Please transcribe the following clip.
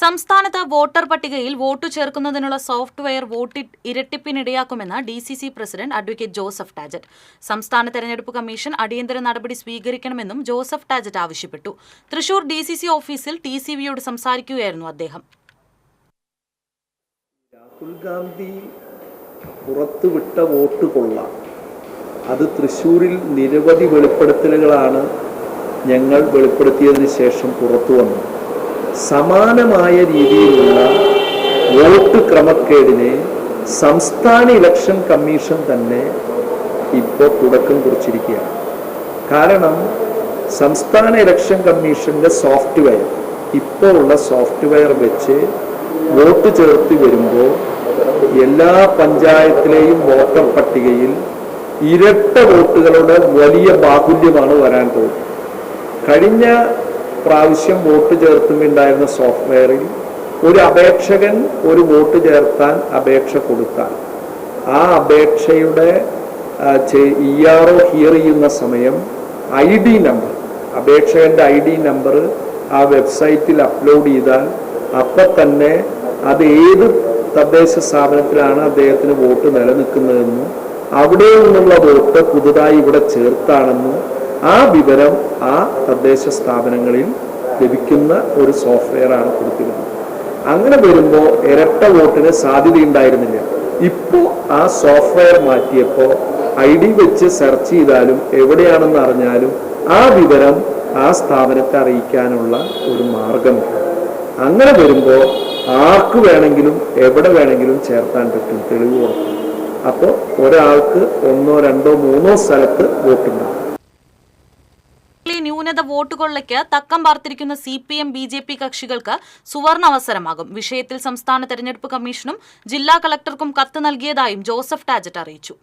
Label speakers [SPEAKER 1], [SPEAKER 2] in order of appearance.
[SPEAKER 1] സംസ്ഥാനത്ത് വോട്ടർ പട്ടികയിൽ വോട്ടു ചേർക്കുന്നതിനുള്ള സോഫ്റ്റ്വെയർ വോട്ടി ഇരട്ടിപ്പിനിടയാക്കുമെന്ന് D C C president advocate Joseph Tajet. സംസ്ഥാന തെരഞ്ഞെടുപ്പ് കമ്മീഷൻ അടിയന്തര നടപടി സ്വീകരിക്കണമെന്നും ജോസഫ് ടാജറ്റ് ആവശ്യപ്പെട്ടു. തൃശൂർ ഡി സി സി ഓഫീസിൽ ടി സി വിയോട് സംസാരിക്കുകയായിരുന്നു അദ്ദേഹം.
[SPEAKER 2] രാഹുൽ ഗാന്ധി പുറത്തുവിട്ട വോട്ട് കൊള്ള. അത് തൃശൂരിൽ നിരവധി വെളിപ്പെടുത്തലുകളാണ് ഞങ്ങൾ വെളിപ്പെടുത്തിയതിന് ശേഷം പുറത്തു വന്നത്. സമാനമായ രീതിയിലുള്ള വോട്ട് ക്രമക്കേടിനെ സംസ്ഥാന ഇലക്ഷൻ കമ്മീഷൻ തന്നെ ഇപ്പോൾ തുടക്കം കുറിച്ചിരിക്കുകയാണ്. കാരണം സംസ്ഥാന ഇലക്ഷൻ കമ്മീഷന്റെ സോഫ്റ്റ്വെയർ ഇപ്പോൾ ഉള്ള സോഫ്റ്റ്വെയർ വെച്ച് വോട്ട് ചേർത്ത് വരുമ്പോൾ എല്ലാ പഞ്ചായത്തിലെയും വോട്ടർ പട്ടികയിൽ ഇരട്ട വോട്ടുകളുടെ വലിയ ബാഹുല്യമാണ് വരാൻ പോകുന്നത്. കഴിഞ്ഞ പ്രാവശ്യം വോട്ട് ചേർത്തുമ്പോണ്ടായിരുന്ന സോഫ്റ്റ്വെയറിൽ ഒരു അപേക്ഷകൻ ഒരു വോട്ട് ചേർത്താൻ അപേക്ഷ കൊടുത്താൽ ആ അപേക്ഷയുടെ ഇ ആർ ഒ ഹിയർ ചെയ്യുന്ന സമയം ഐ ഡി നമ്പർ അപേക്ഷകന്റെ ഐ ഡി നമ്പർ ആ വെബ്സൈറ്റിൽ അപ്ലോഡ് ചെയ്താൽ അപ്പം തന്നെ അത് ഏത് തദ്ദേശ സ്ഥാപനത്തിലാണ് അദ്ദേഹത്തിന് വോട്ട് നിലനിൽക്കുന്നതെന്നും അവിടെ നിന്നുള്ള വോട്ട് പുതുതായി ഇവിടെ ചേർത്താണെന്നും ആ വിവരം ആ തദ്ദേശ സ്ഥാപനങ്ങളിൽ ലഭിക്കുന്ന ഒരു സോഫ്റ്റ്വെയർ ആണ് കൊടുത്തിരുന്നത്. അങ്ങനെ വരുമ്പോൾ ഇരട്ട വോട്ടിന് സാധ്യതയുണ്ടായിരുന്നില്ല ഇപ്പോൾ ആ സോഫ്റ്റ്വെയർ മാറ്റിയപ്പോൾ ഐ ഡി വെച്ച് സെർച്ച് ചെയ്താലും എവിടെയാണെന്ന് അറിഞ്ഞാലും ആ വിവരം ആ സ്ഥാപനത്തെ അറിയിക്കാനുള്ള ഒരു മാർഗമുണ്ട് അങ്ങനെ വരുമ്പോൾ ആർക്ക് വേണമെങ്കിലും എവിടെ വേണമെങ്കിലും ചേർത്താൻ പറ്റും തെളിവ് കൊടുക്കും അപ്പോൾ ഒരാൾക്ക് ഒന്നോ രണ്ടോ മൂന്നോ സ്ഥലത്ത് വോട്ടുണ്ടാകും
[SPEAKER 1] ന്യൂനത വോട്ടുകളിലേക്ക് തക്കം പാർത്തിരിക്കുന്ന C P M B J P കക്ഷികൾക്ക് സുവർണ അവസരമാകും വിഷയത്തിൽ സംസ്ഥാന തെരഞ്ഞെടുപ്പ് കമ്മീഷനും ജില്ലാ കളക്ടർക്കും കത്ത് നൽകിയതായും ജോസഫ് ടാജറ്റ് അറിയിച്ചു.